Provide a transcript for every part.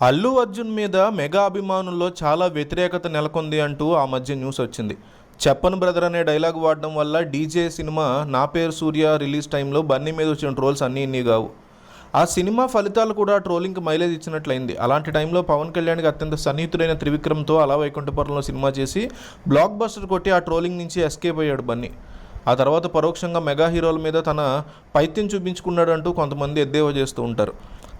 అల్లు అర్జున్ మీద మెగా అభిమానుల్లో చాలా వ్యతిరేకత నెలకొంది అంటూ ఆ మధ్య న్యూస్ వచ్చింది. చెప్పను బ్రదర్ అనే డైలాగ్ వాడడం వల్ల డీజే సినిమా నా పేరు సూర్య రిలీజ్ టైంలో బన్నీ మీద వచ్చిన ట్రోల్స్ అన్నీ ఇన్ని కావు. ఆ సినిమా ఫలితాలు కూడా ట్రోలింగ్కి మైలేజ్ ఇచ్చినట్లయింది. అలాంటి టైంలో పవన్ కళ్యాణ్కి అత్యంత సన్నిహితుడైన త్రివిక్రమ్తో అలా వైకుంఠపురంలో సినిమా చేసి బ్లాక్ బస్టర్ కొట్టి ఆ ట్రోలింగ్ నుంచి ఎస్కేప్ అయ్యాడు బన్నీ. ఆ తర్వాత పరోక్షంగా మెగా హీరోల మీద తన పైత్యం చూపించుకున్నాడు అంటూ కొంతమంది ఎద్దేవా చేస్తూ ఉంటారు.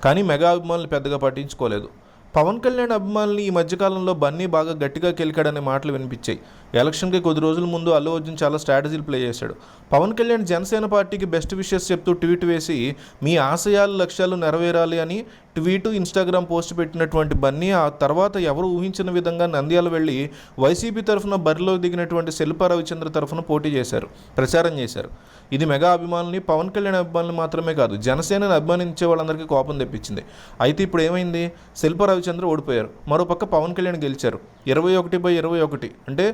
కానీ మెగా అభిమానులు పెద్దగా పట్టించుకోలేదు. పవన్ కళ్యాణ్ అభిమానులు ఈ మధ్యకాలంలో బన్నీ బాగా గట్టిగా కెలికాడనే మాటలు వినిపించాయి. ఎలక్షన్కి కొద్ది రోజుల ముందు అల్లు అర్జున్ చాలా స్ట్రాటజీలు ప్లే చేశాడు. పవన్ కళ్యాణ్ జనసేన పార్టీకి బెస్ట్ విషెస్ చెప్తూ ట్వీట్ వేసి మీ ఆశయాలు లక్ష్యాలు నెరవేరాలి అని ట్వీటు ఇన్స్టాగ్రామ్ పోస్ట్ పెట్టినటువంటి బన్నీ ఆ తర్వాత ఎవరు ఊహించిన విధంగా నంద్యాల వెళ్ళి వైసీపీ తరఫున బరిలో దిగినటువంటి శిల్ప రవిచంద్ర తరఫున పోటీ చేశారు ప్రచారం చేశారు. ఇది మెగా అభిమానుల్ని పవన్ కళ్యాణ్ అభిమానులు మాత్రమే కాదు జనసేనని అభిమానించే వాళ్ళందరికీ కోపం తెప్పించింది. అయితే ఇప్పుడు ఏమైంది? శిల్ప రవిచంద్ర ఓడిపోయారు మరోపక్క పవన్ కళ్యాణ్ గెలిచారు. ఇరవై ఒకటి బై ఇరవై ఒకటి అంటే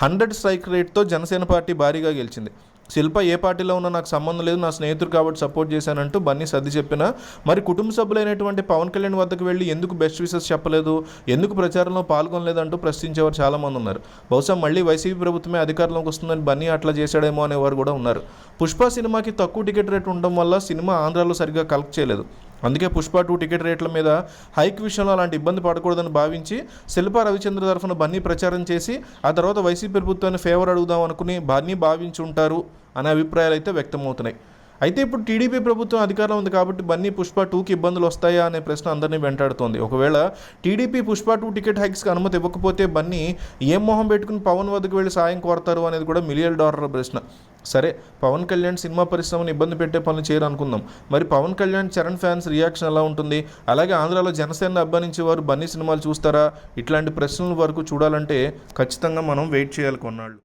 హండ్రెడ్ స్ట్రైక్ రేట్తో జనసేన పార్టీ భారీగా గెలిచింది. శిల్ప ఏ పార్టీలో ఉన్నా నాకు సంబంధం లేదు నా స్నేహితుడు కాబట్టి సపోర్ట్ చేశానంటూ బన్నీ సర్ది చెప్పిన మరి కుటుంబ సభ్యులైనటువంటి పవన్ కళ్యాణ్ వద్దకు వెళ్ళి ఎందుకు బెస్ట్ విషెస్ చెప్పలేదు ఎందుకు ప్రచారంలో పాల్గొనలేదంటూ ప్రశ్నించేవారు చాలామంది ఉన్నారు. బహుశా మళ్ళీ వైసీపీ ప్రభుత్వమే అధికారంలోకి వస్తుందని బన్నీ అట్లా చేశాడేమో అనేవారు కూడా ఉన్నారు. పుష్ప సినిమాకి తక్కువ టికెట్ రేట్ ఉండడం వల్ల సినిమా ఆంధ్రాలో సరిగ్గా కలెక్ట్ చేయలేదు. అందుకే పుష్ప టూ టికెట్ రేట్ల మీద హైక్ విషయంలో అలాంటి ఇబ్బంది పడకూడదని భావించి శిల్ప రవిచంద్ర తరఫున బన్నీ ప్రచారం చేసి ఆ తర్వాత వైసీపీ ప్రభుత్వాన్ని ఫేవర్ అడుగుదాం అనుకుని బన్నీ భావించి ఉంటారు అనే అభిప్రాయాలు అయితే వ్యక్తమవుతున్నాయి. అయితే ఇప్పుడు టీడీపీ ప్రభుత్వం అధికారం ఉంది కాబట్టి బన్నీ పుష్ప టూకి ఇబ్బందులు వస్తాయా అనే ప్రశ్న అందరినీ వెంటాడుతోంది. ఒకవేళ టీడీపీ పుష్ప టూ టికెట్ హైక్స్కి అనుమతి ఇవ్వకపోతే బన్నీ ఏం మొహం పెట్టుకుని పవన్ వద్దకు వెళ్ళి సాయం కోరతారు అనేది కూడా మిలియన్ డాలర్ ప్రశ్న. సరే పవన్ కళ్యాణ్ సినిమా పరిశ్రమను ఇబ్బంది పెట్టే పనులు చేయరు అనుకుందాం మరి పవన్ కళ్యాణ్ చరణ్ ఫ్యాన్స్ రియాక్షన్ ఎలా ఉంటుంది? అలాగే ఆంధ్రాలో జనసేన అభిమానించే వారు బన్నీ సినిమాలు చూస్తారా? ఇట్లాంటి ప్రశ్నల వరకు చూడాలంటే ఖచ్చితంగా మనం వెయిట్ చేయాలి కొన్నాళ్ళు.